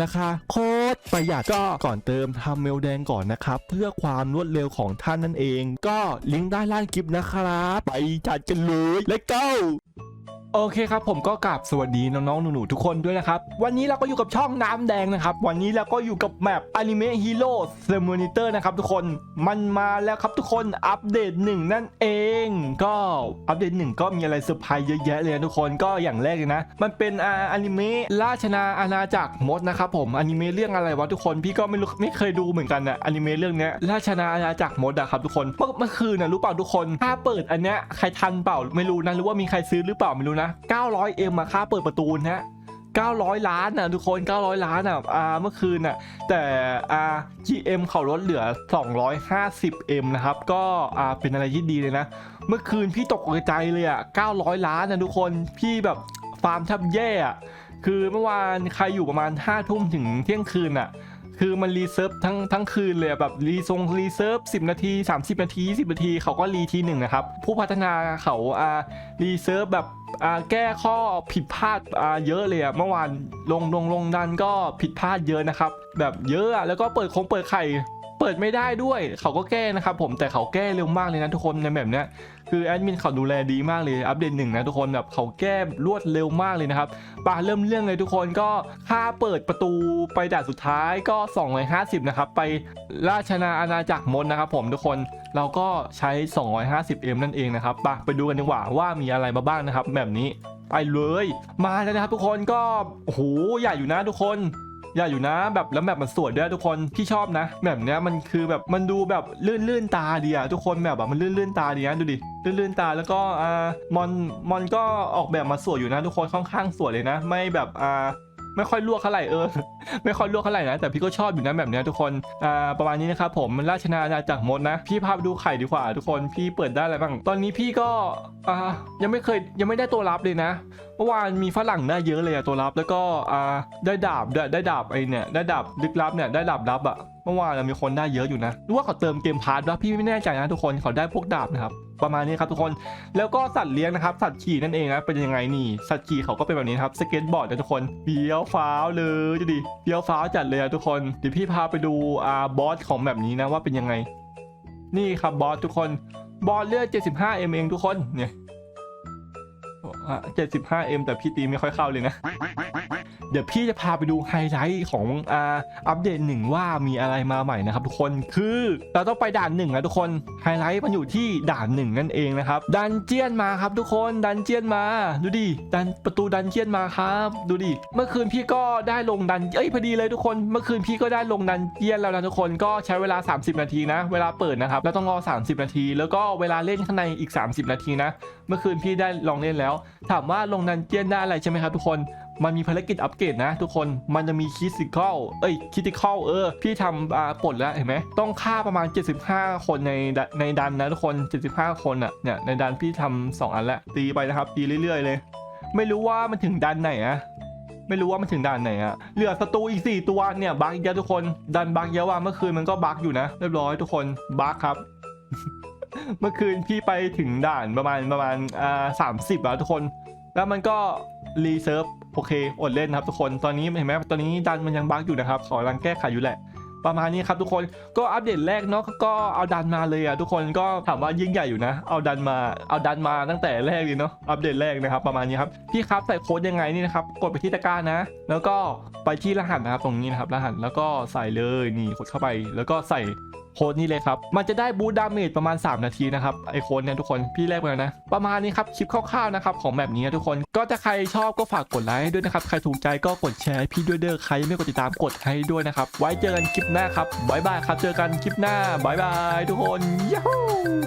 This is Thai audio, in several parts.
ราคาโคตรประหยัดก็ก่อนเติมทำเมลแดงก่อนนะครับ เพื่อความรวดเร็วของท่านนั่นเอง ก็ลิงก์ด้านล่างคลิปนะครับ ไปจัดกันเลย let's go โอเคครับผมก็กราบสวัสดีน้องๆหนูๆทุกคนด้วยนะครับ วันนี้เราก็อยู่กับช่องน้ำแดงนะครับ วันนี้เราก็อยู่กับแมปอนิเมะฮีโร่เซมูนิเตอร์นะครับทุกคนมันมาแล้วครับทุกคนอัปเดตหนึ่งนั่นเอง ก็อัปเดตหนึ่งก็มีอะไรเซอร์ไพรส์เยอะแยะเลยทุกคนก็อย่างแรกเลยนะ มันเป็นออนิเมะราชนาอาณาจักรมดนะครับผมอนิเมะเรื่องอะไรวะทุกคนพี่ก็ไม่รู้ไม่เคยดูเหมือนกันนะอนิเมะเรื่องเนี้ยราชนาอาณาจักรมดอะครับทุกคนเมื่อเมื่อคืนนะรู้เปล่าทุกคนถ้าเปิดอันเนี้ยใครทันเปล่าไม่รู้นะหรือว่ามีใครซื้อหรือเปล่าไม่รู้นะ 900 m มาค่าเปิดประตูนะฮะ900 ล้านอะทุกคน 900 ล้านอะอ่าเมื่อคืนอะแต่อ่า GM เขาลดเหลือ 250 m นะครับ ก็อ่าเป็นอะไรที่ดีเลยนะ เมื่อคืนพี่ตกใจเลยอะ900 ล้านนะทุกคนพี่แบบฟาร์มแทบแย่อะคือเมื่อวานใครอยู่ประมาณ5ทุ่มถึงเที่ยงคืนอะ คือมันรีเซิร์ฟทั้งทั้งคืนเลยแบบรีทรงรีเซิร์ฟ10 นาที 30 นาที 20 นาทีเขาก็รีทีหนึ่งนะครับ ผู้พัฒนาเขาอ่ารีเซิร์ฟแบบอ่าแก้ข้อผิดพลาดอ่าเยอะเลยอะเมื่อวานลงลงลงดันก็ผิดพลาดเยอะนะครับ แบบเยอะอะแล้วก็เปิดคงเปิดไข่ เปิดไม่ได้ด้วย เขาก็แก้นะครับผมแต่เขาแก้เร็วมากเลยนะทุกคนในแบบเนี้ยคือแอดมินเขาดูแลดีมากเลยอัปเดตหนึ่งนะทุกคนแบบเขาแก้รวดเร็วมากเลยนะครับป่าเริ่มเรื่องเลยทุกคนก็ค่าเปิดประตูไปด่านสุดท้ายก็ 250 นะครับ ไปราชนาอาณาจักรมนนะครับผมทุกคนเราก็ใช้ 250M นั่นเองนะครับป่ะไปดูกันดีกว่าว่ามีอะไรมาบ้างนะครับแบบนี้ไปเลย มาแล้วนะครับทุกคนก็โหใหญ่อยู่นะทุกคน ใหญ่อยู่นะ แบบแล้วแบบมันสวยด้วยทุกคนพี่ชอบนะแบบเนี้ยมันคือแบบมันดูแบบลื่นลื่นตาดีอะทุกคนแบบแบบมันลื่นลื่นตาดีนะดูดิลื่นลื่นตาแล้วก็อ่ามอนมอนก็ออกแบบมาสวยอยู่นะทุกคนค่อนข้างสวยเลยนะ ไม่แบบอ่าไม่ค่อยลวกเท่าไหร่เออ ไม่ค่อยลวกเท่าไหร่นะ แต่พี่ก็ชอบอยู่นะแบบเนี้ยทุกคน อ่า ประมาณนี้นะครับผม ราชนาอาณาจักรมดนะ พี่พาไปดูไข่ดีกว่าทุกคน พี่เปิดได้อะไรบ้าง ตอนนี้พี่ก็ อ่า ยังไม่เคย ยังไม่ได้ตัวรับเลยนะ มื่อวานมีฝรั่งได้เยอะเลยอะตัวรับแล้วก็อ่าได้ดาบด้ได้ดาบไอเนี่ยได้ดาบลึกลับเนี่ยได้ดาบลับอะเมื่อวานมีคนได้เยอะอยู่นะรู้ว่าเขาเติมเกมพาร์ทวะพี่ไม่แน่ใจนะทุกคนเขาได้พวกดาบนะครับประมาณนี้ครับทุกคนแล้วก็สัตว์เลี้ยงนะครับ สัตว์ขี่นั่นเองนะเป็นยังไงนี่ สัตว์ขี่เขาก็เป็นแบบนี้ครับสเก็ตบอร์ดนะทุกคนเฟี้ยวฟ้าวเลยจะดิเฟี้ยวฟ้าวจัดเลยอะทุกคนเดี๋ยวพี่พาไปดูอ่าบอสของแบบนี้นะว่าเป็นยังไง นี่ครับบอสทุกคนบอสเลือด75 m เองทุกคนเนี่ย อะ 75m แต่พี่ตีไม่ค่อยเข้าเลยนะ เดี๋ยวพี่จะพาไปดูไฮไลท์ของอ่าอัปเดตหนึ่งว่ามีอะไรมาใหม่นะครับทุกคนคือเราต้องไปด่านหนึ่งนะทุกคนไฮไลท์มันอยู่ที่ด่านหนึ่งนั่นเองนะครับดันเจียนมาครับทุกคนดันเจียนมาดูดิดันประตูดันเจียนมาครับ ดูดิเมื่อคืนพี่ก็ได้ลงดันเอ้ยพอดีเลยทุกคน เมื่อคืนพี่ก็ได้ลงดันเจียนแล้วนะทุกคนก็ใช้เวลา 30 นาทีนะ เวลาเปิดนะครับแล้วต้องรอ 30 นาที แล้วก็เวลาเล่นข้างในอีก 30 นาทีนะ เมื่อคืนพี่ได้ลองเล่นแล้ว ถามว่าลงดันเจียนได้อะไรใช่ไหมครับทุกคน มันมีภารกิจอัปเกรดนะ ทุกคนมันจะมีคิสิคอลเอ้ยคิติคอลเออพี่ทำอ่าปลดแล้วเห็นไหมต้องฆ่าประมาณ 75 คนในในดันนะทุกคน 75 คนอะเนี่ยในดันพี่ทำสองอันแล้วตีไปนะครับตีเรื่อยๆเลย ไม่รู้ว่ามันถึงดันไหนอะไม่รู้ว่ามันถึงด่านไหนอะเหลือศัตรูอีก 4 ตัวเนี่ยบักเยอะทุกคน ดันบักเยอะว่าเมื่อคืนมันก็บักอยู่นะ เรียบร้อยทุกคนบักครับ เมื่อคืนพี่ไปถึงด่านประมาณประมาณอ่าสามสิบแล้วทุกคน แล้วมันก็รีเซิร์ฟ โอเคอดเล่นนะครับทุกคนตอนนี้เห็นไหมตอนนี้ดันมันยังบั๊กอยู่นะครับขอรังแก้ไขอยู่แหละ ประมาณนี้ครับทุกคนก็อัปเดตแรกเนาะก็เอาดันมาเลยอะทุกคนก็ถามว่ายิ่งใหญ่อยู่นะ เอาดันมาเอาดันมาตั้งแต่แรกเลยเนาะอัปเดตแรกนะครับประมาณนี้ครับพี่ครับใส่โค้ดยังไงนี่นะครับกดไปที่ตะกร้านะ แล้วก็ไปที่รหัสนะครับตรงนี้นะครับรหัสแล้วก็ใส่เลยนี่กดเข้าไป แล้วก็ใส่โค้ดนี้เลยครับ มันจะได้บูทดาเมจประมาณ 3 นาทีนะครับ ไอโค้ดเนี่ยทุกคน พี่แรกไปแล้วนะ ประมาณนี้ครับ คลิปคร่าวๆนะครับ ของแบบนี้นทุกคน ก็ถ้าใครชอบก็ฝากกดไลค์ให้ด้วยนะครับ ใครถูกใจก็กดแชร์ให้พี่ด้วยเด้อ ใครไม่กดติดตามกดให้ด้วยนะครับ ไว้เจอกันคลิปหน้าครับบายบายครับ เจอกันคลิปหน้าบายบายทุกคนย้า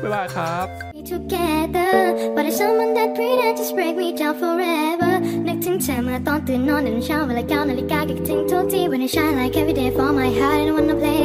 บายบายครับ together But it's someone that pretend to break me down forever นึกถึงเธอเมื่อตอนตื่นนอนในเช้าเวลาเก้านาฬิกาก็ถึงทุกที When I shine like every day for my heart and I wanna play